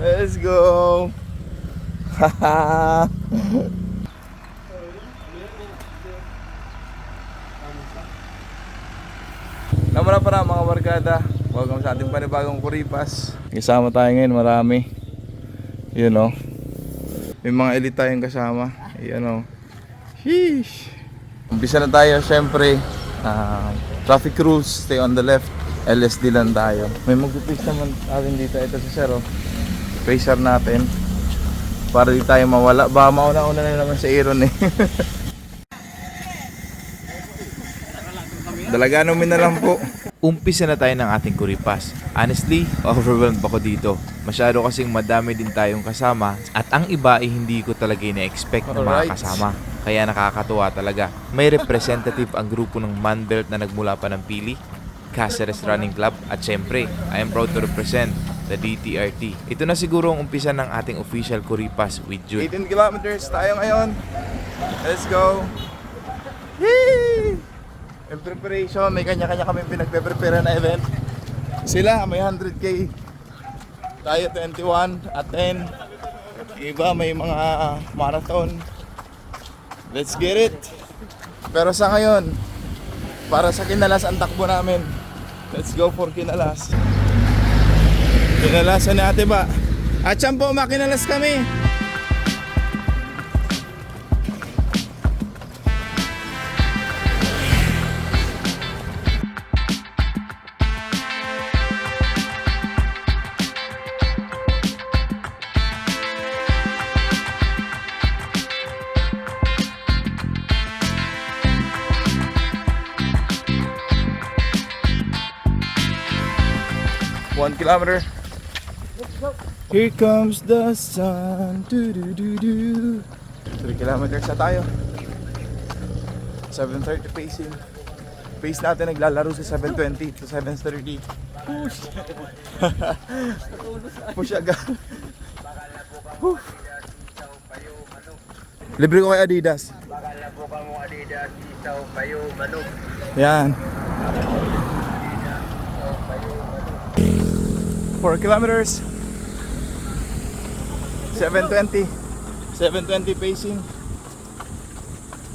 Let's go! Haha! Namara para mga barkada. Welcome sa ating panibagong kuripas. Kasama tayo ngayon, marami. Yun o. May mga elite tayong kasama. Yan o. Sheesh! Umpisa na tayo, syempre. ah, traffic rules, stay on the left. LSD lang tayo. May mag-pace naman natin dito. Ito si Sir o. Pacer natin. Para di tayo mawala. Baka mauna-una na naman sa Aaron eh. Dalagano min na lang po. Umpisa na tayo ng ating kuripas. Honestly, overwhelmed ako dito. Masyado kasing madami din tayong kasama at ang iba ay hindi ko talaga ina-expect na mga kasama. Kaya nakakatuwa talaga. May representative ang grupo ng Manbelt na nagmula pa ng Pili, Caceres Running Club at syempre, I am proud to represent the DTRT. Ito na siguro ang umpisa ng ating official kuripas with Jude. 18 kilometers tayo ngayon. Let's go. Yee! In preparation, may kanya-kanya kami pinagpe-prepare na event. Sila may 100k. Tayo 21 at 10. Iba may mga marathon. Let's get it. Pero sa ngayon, para sa kinalas ang takbo namin. Let's go for kinalas. Kinalasan ni ate ba? At saan po, makinalas kami. One kilometer. Here comes the sun. Do do do do. Three kilometers na tayo. 7.30 pacing. Pace natin naglalaro sa 7.20 to 7.30. Push! Push agad. Libre ko kay Adidas. Bakal na po ka mo Adidas, isaw, payo, manok. Yan. 4 kilometers. 720. 720 pacing.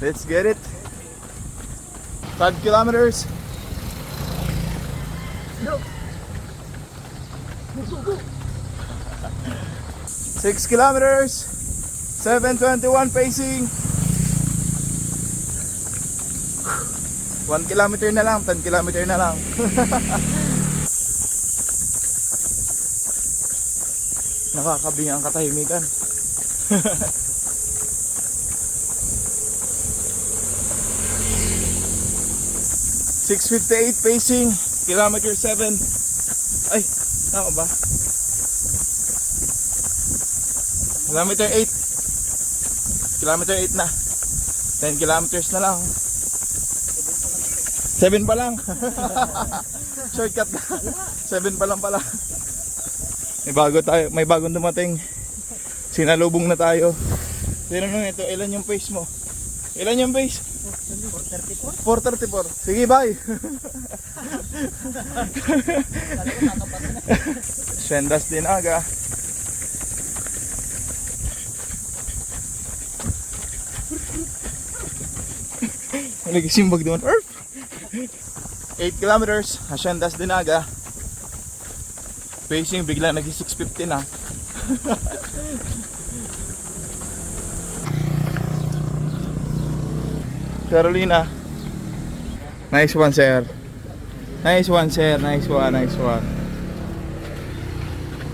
Let's get it. 5 kilometers. Six kilometers. 721 pacing. 1 kilometer na lang, 10 kilometer na lang. Nakakabing ang katahimikan. Six fifty-eight pacing, kilometer seven. Ay, tama ba? Kilometer 8 Kilometer 8 na 10 kilometers na lang 7 pa lang Shortcut na 7 pa lang pala May bago tayo May bagong dumating Sinalubong na tayo Tinanong ito Ilan yung pace mo? Ilan yung pace? 434 434 Sige bye Shendas din aga Nagisimbag doon. Erp! 8 kilometers, Haciendas Dinaga. Pacing bigla nag 650 na. Carolina. Nice one, sir. Nice one, sir. Nice one, nice one.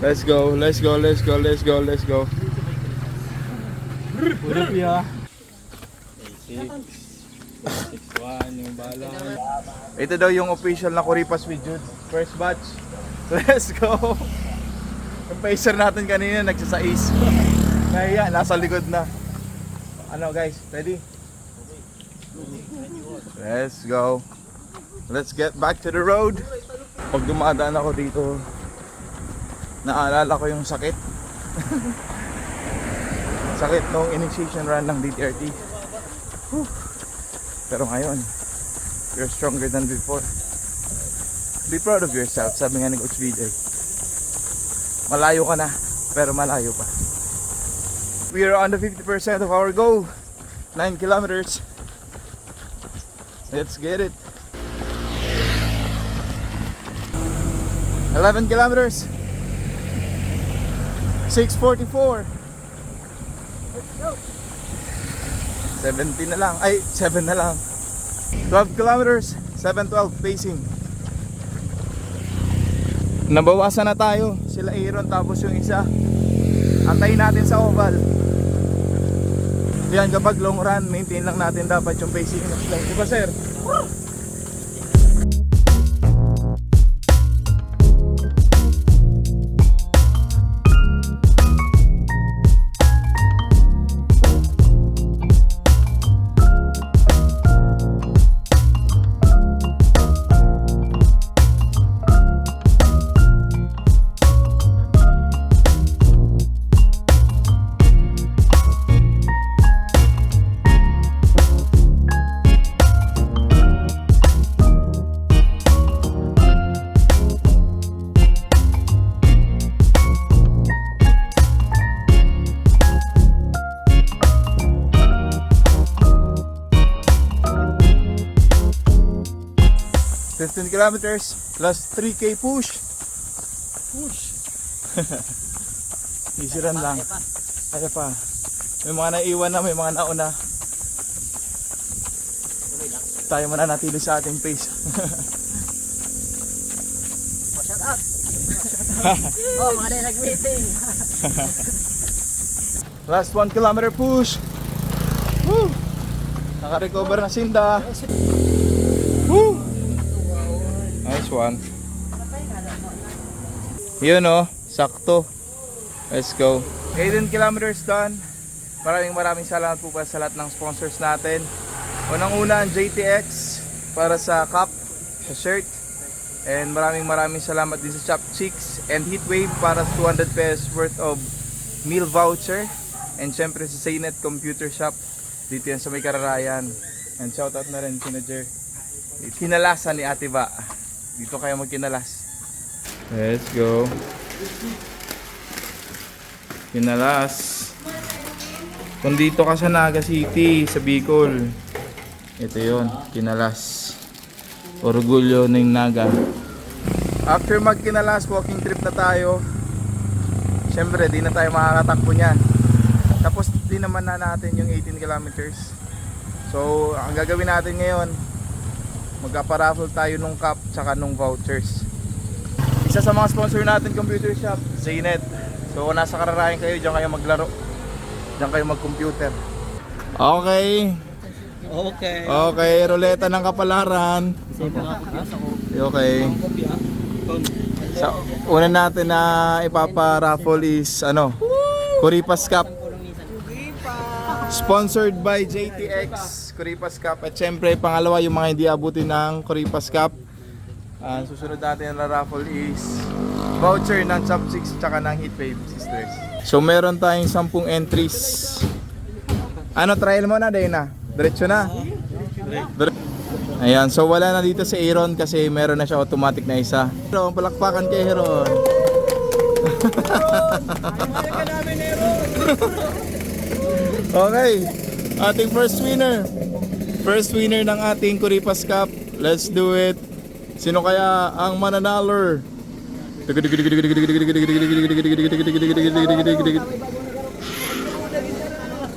Let's go, let's go, let's go, let's go, let's go. Ito daw yung official na Kuripas with Jude. First batch. Let's go. Yung pacer natin kanina nagsasais. Nahiya, nasa likod na. Ano guys, ready? Let's go. Let's get back to the road. Pag dumadaan ako dito, naalala ko yung sakit. sakit nung initiation run ng DTRT. Whew. Pero ngayon, you're stronger than before. Be proud of yourself, sabi nga ni Coach VJ. Malayo ka na. Pero malayo pa. We are on the 50% of our goal. 9 kilometers. Let's get it. 11 kilometers. 644. 17 na lang. Ay, 7 na lang. 12 kilometers. 712 pacing. Nabawasan na tayo. Sila Aaron tapos yung isa. Antayin natin sa oval. Yan kapag long run, maintain lang natin dapat yung pacing ng. Diba sir? Fifteen kilometers plus 3k push. Push. Easy run lang. Kaya pa. May mga naiwan na, may mga nauna. Tayo muna natili sa ating pace. Oh, mga na nag-meeting. Last 1 kilometer push. Woo! Naka-recover na Sinda. Woo! One. Yun oh, sakto. Let's go. 18 kilometers done. Maraming maraming salamat po pa sa lahat ng sponsors natin. Unang-una ang JTX para sa cup, sa shirt. And maraming maraming salamat din sa Chop Chicks and Heatwave para sa 200 pesos worth of meal voucher. And syempre sa Saynet Computer Shop. Dito yan sa may kararayan. And shoutout na rin kina Jer. Kinalasan ni Ate Ba. Dito kayo magkinalas. Let's go. Kinalas. Kung dito ka sa Naga City, sa Bicol. Ito yon Kinalas. Orgulyo ng Naga. After magkinalas, walking trip na tayo. Siyempre, di na tayo makakatakbo niyan. Tapos di naman na natin yung 18 kilometers. So, ang gagawin natin ngayon, magka-paraffle tayo nung cup tsaka nung vouchers. Isa sa mga sponsor natin, computer shop, Zaynet. So, kung nasa kararayan kayo, diyan kayo maglaro. Diyan kayo mag-computer. Okay. Okay. Okay, ruleta ng kapalaran. Okay. Sa una natin na ipapa-raffle is ano? Kuripas Cup. Sponsored by JTX Kuripas Cup. At syempre, pangalawa yung mga hindi abutin ng Kuripas Cup. Ang susunod natin na raffle is voucher ng Chopsticks tsaka ng Heatwave Sisters. So meron tayong 10 entries. Ano, trial mo na, Dana? Diretso na? Ayan, so wala na dito si Aaron kasi meron na siya automatic na isa. Aaron, palakpakan kay Aaron. okay, ating first winner. First winner ng ating Kuripas Cup. Let's do it. Sino kaya ang mananalor?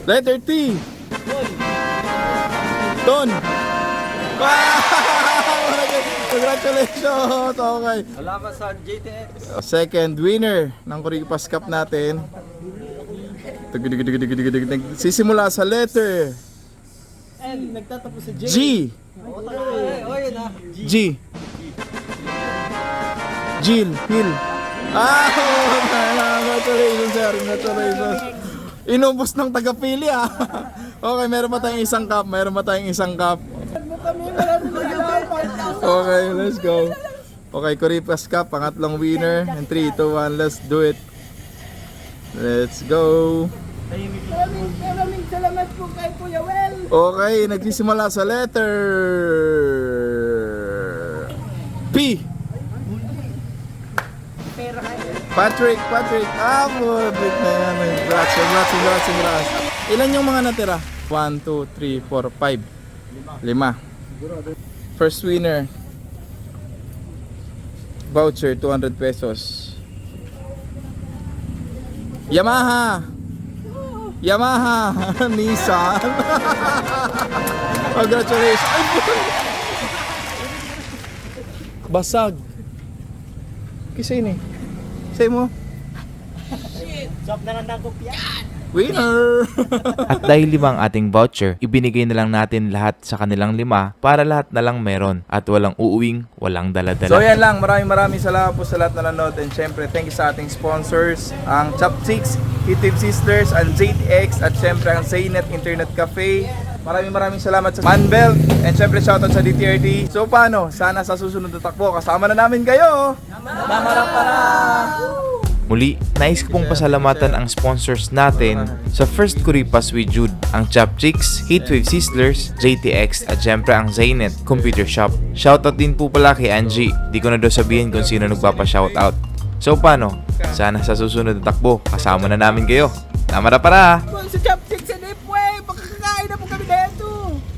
Letter T. Ton. Congratulations! Okay. Salamat sa JTX. Second winner ng Kuripas Cup natin. Sisimula sa letter And nagtatapos sa J. G. Oh, yun ah. G. Jill. Hill. Ah! Congratulations, sir. Congratulations. Inubos ng tagapili ah. Okay, meron pa tayong isang cup. Meron pa tayong isang cup. Okay, let's go. Okay, Kuripas Cup, pangatlong winner. And 3, 2, 1, let's do it. Let's go. Maraming maraming salamat po kay Kuya Well. Okay, nagsisimula sa letter P. Patrick, Patrick. Ah, Patrick na yan. Congrats, congrats, congrats, congrats. Ilan yung mga natira? 1, 2, 3, 4, 5. Lima. First winner. Voucher, 200 pesos. Yamaha! Yamaha! Nissan! Congratulations! Ay! Basag! Kisay ni. Say mo. Stop na lang ng kopya. Winner! At dahil lima ang ating voucher, ibinigay na lang natin lahat sa kanilang lima para lahat na lang meron at walang uuwing, walang daladala. so yan lang, maraming maraming salamat po sa lahat na nanood and syempre thank you sa ating sponsors, ang Chopsticks, Hitib Sisters, ang JTX at syempre ang Zaynet Internet Cafe. Maraming maraming salamat sa Manbelt and syempre shoutout sa DTRT. So paano? Sana sa susunod na takbo kasama na namin kayo! Namara para! Muli, nais ko pong pasalamatan ang sponsors natin sa First Kuripas with Jude, ang Chopchicks, Heatwave Sizzlers, JTX at syempre ang Zaynet Computer Shop. Shoutout din po pala kay Angie, di ko na daw sabihin kung sino nagpapa-shoutout. So paano? Sana sa susunod na takbo, kasama na namin kayo. Namara para! Si Chop